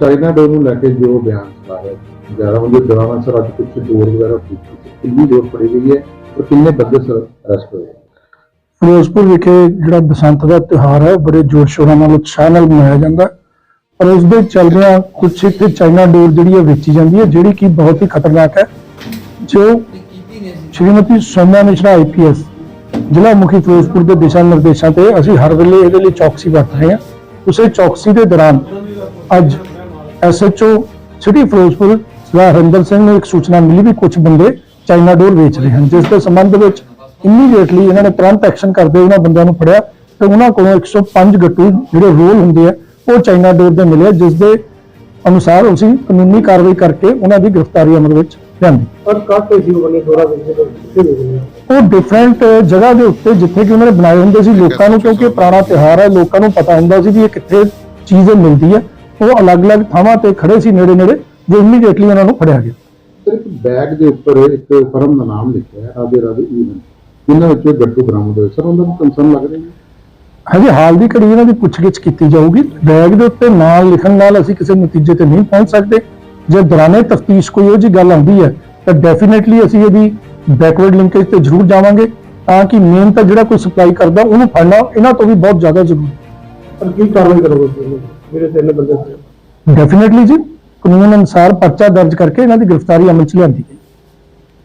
China ਡੋਰ ਨੂੰ ਲੈ ਕੇ ਜੋ ਬਿਆਨ ਆ ਜ਼ਿਆਦਾ ਉਹਦੇ ਦੌਰਾਨ ਸਰ ਅੱਜ ਕੁਝ ਡੋਰ ਵਗੈਰਾ ਕਿੰਨੀ ਡੋਰ ਫੜੀ ਗਈ ਹੈ ਔਰ ਕਿੰਨੇ ਬੰਦੇ ਸਰ ਅਰੈਸਟ ਹੋਏ ਫਿਰੋਜ਼ਪੁਰ ਵਿਖੇ ਜਿਹੜਾ ਬਸੰਤ ਦਾ ਤਿਉਹਾਰ ਹੈ ਬੜੇ ਜੋਰ ਸ਼ੋਰਾਂ ਨਾਲ, ਉਤਸ਼ਾਹ ਨਾਲ ਮਨਾਇਆ ਜਾਂਦਾ ਪਰ ਉਸ ਦੇ ਚੱਲਦਿਆਂ ਕੁਝ ਇੱਥੇ ਚਾਈਨਾ ਡੋਰ ਜਿਹੜੀ ਹੈ ਵੇਚੀ ਜਾਂਦੀ ਹੈ, ਜਿਹੜੀ ਕਿ ਬਹੁਤ ਹੀ ਖਤਰਨਾਕ ਹੈ, ਜੋ ਸ਼੍ਰੀਮਤੀ ਸੋਮਿਆ ਮਿਸ਼ਰਾ ਆਈਪੀਐਸ ਜ਼ਿਲ੍ਹਾ ਮੁਖੀ ਫਿਰੋਜ਼ਪੁਰ ਦੇ ਦਿਸ਼ਾ ਨਿਰਦੇਸ਼ਾਂ ਤੇ ਅਸੀਂ ਹਰ ਵੇਲੇ ਇਹਦੇ ਲਈ ਚੌਕਸੀ ਵਰਤ ਰਹੇ ਹਾਂ। ਉਸੇ ਚੌਕਸੀ ਦੇ ਦੌਰਾਨ ਅੱਜ ਐਸਐਚਓ ਸਿਟੀ ਫਿਰੋਜ਼ਪੁਰ ਸਰਦਾਰ ਹਰਿੰਦਰ ਸਿੰਘ ਨੂੰ ਇੱਕ ਸੂਚਨਾ ਮਿਲੀ ਵੀ ਕੁਝ ਬੰਦੇ ਚਾਈਨਾ ਡੋਰ ਵੇਚ ਰਹੇ ਹਨ, ਜਿਸ ਦੇ ਸੰਬੰਧ ਵਿੱਚ ਇਮੀਡੀਏਟਲੀ ਇਹਨਾਂ ਨੇ ਤੁਰੰਤ ਐਕਸ਼ਨ ਕਰਦੇ ਉਹਨਾਂ ਬੰਦਿਆਂ ਨੂੰ ਫੜਿਆ ਤੇ ਉਹਨਾਂ ਕੋਲੋਂ 105 ਗੱਟੂ ਜਿਹੜੇ ਰੋਲ ਹੁੰਦੇ ਆ, ਉਹ ਚਾਈਨਾ ਡੋਰ ਦੇ ਮਿਲੇ ਜਿਸ ਦੇ ਅਨੁਸਾਰ ਅਸੀਂ ਕਾਨੂੰਨੀ ਕਾਰਵਾਈ ਕਰਕੇ ਉਹਨਾਂ ਦੀ ਗ੍ਰਿਫਤਾਰੀ ਅਮਲ ਵਿੱਚ ਲਿਆਂਦੀ ਪਰ ਕੱਟ ਸੀ ਉਹਨੇ ਥੋੜਾ ਉਹ ਡਿਫਰੈਂਟ ਜਗ੍ਹਾ ਦੇ ਉੱਤੇ ਜਿੱਥੇ ਕਿ ਉਹਨਾਂ ਨੇ ਬਣਾਏ ਹੁੰਦੇ ਸੀ ਲੋਕਾਂ ਨੂੰ ਕਿਉਂਕਿ ਪੁਰਾਣਾ ਤਿਹਾਰ ਹੈ ਲੋਕਾਂ ਨੂੰ ਪਤਾ ਹੁੰਦਾ ਸੀ ਵੀ ਇਹ ਕਿੱਥੇ ਚੀਜ਼ ਮਿਲਦੀ ਹੈ। ਉਹ ਅਲੱਗ-ਅਲੱਗ ਥਾਵਾਂ ਤੇ ਖੜੇ ਸੀ ਨੇੜੇ-ਨੇੜੇ ਜੋ ਇਮੀਡੀਏਟਲੀ ਉਹਨਾਂ ਨੂੰ ਫੜਿਆ ਗਿਆ। ਸਰ ਇੱਕ ਬੈਗ ਦੇ ਉੱਪਰ ਇੱਕ ਫਰਮ ਦਾ ਨਾਮ ਲਿਖਿਆ ਹੈ ਰਾਦੇ ਰਾਦੇ ਈਵਨ ਇਹਨਾਂ ਵਿੱਚ ਗੱਡੂ ਬਰਾਮਦ ਹੋਏ ਸਰ ਉਹਨਾਂ ਨੂੰ ਕੰਸਰਨ ਲੱਗ ਰਹੀ ਹੈ? ਹਜੇ ਹਾਲ ਦੀ ਘੜੀ ਇਹਨਾਂ ਦੀ ਪੁੱਛਗਿੱਛ ਕੀਤੀ ਜਾਊਗੀ। ਬੈਗ ਦੇ ਉੱਤੇ ਨਾਮ ਲਿਖਣ ਨਾਲ ਅਸੀਂ ਕਿਸੇ ਨਤੀਜੇ ਤੇ ਨਹੀਂ ਪਹੁੰਚ ਸਕਦੇ। ਜੇ ਦਰਾਨੇ ਤਫਤੀਸ਼ ਕੋਈ ਉਹ ਜੀ ਗੱਲ ਆਉਂਦੀ ਹੈ ਤਾਂ ਡੈਫੀਨਿਟਲੀ ਅਸੀਂ ਇਹਦੀ ਬੈਕਵਰਡ ਲਿੰਕੇਜ ਤੇ ਜ਼ਰੂਰ ਜਾਵਾਂਗੇ ਤਾਂ ਕਿ ਮੇਨ ਤਾਂ ਜਿਹੜਾ ਕੋਈ ਸਪਲਾਈ ਕਰਦਾ ਉਹਨੂੰ ਫੜਨਾ ਇਹਨਾਂ ਤੋਂ ਵੀ ਬਹੁਤ ਜ਼ਿਆਦਾ ਜ਼ਰੂਰੀ ਪਰ ਕੀ ਕਾਰਵਾਈ ਕਰੋਗੇ ਮੇਰੇ ਤਿੰਨ ਬੰਦੇ ਡੈਫੀਨਿਟਲੀ ਜੀ ਕਾਨੂੰਨ ਅਨੁਸਾਰ ਪਰਚਾ ਦਰਜ ਕਰਕੇ ਇਹਨਾਂ ਦੀ ਗ੍ਰਿਫਤਾਰੀ ਅਮਲ ਚ ਲਿਆਂਦੀ ਗਈ।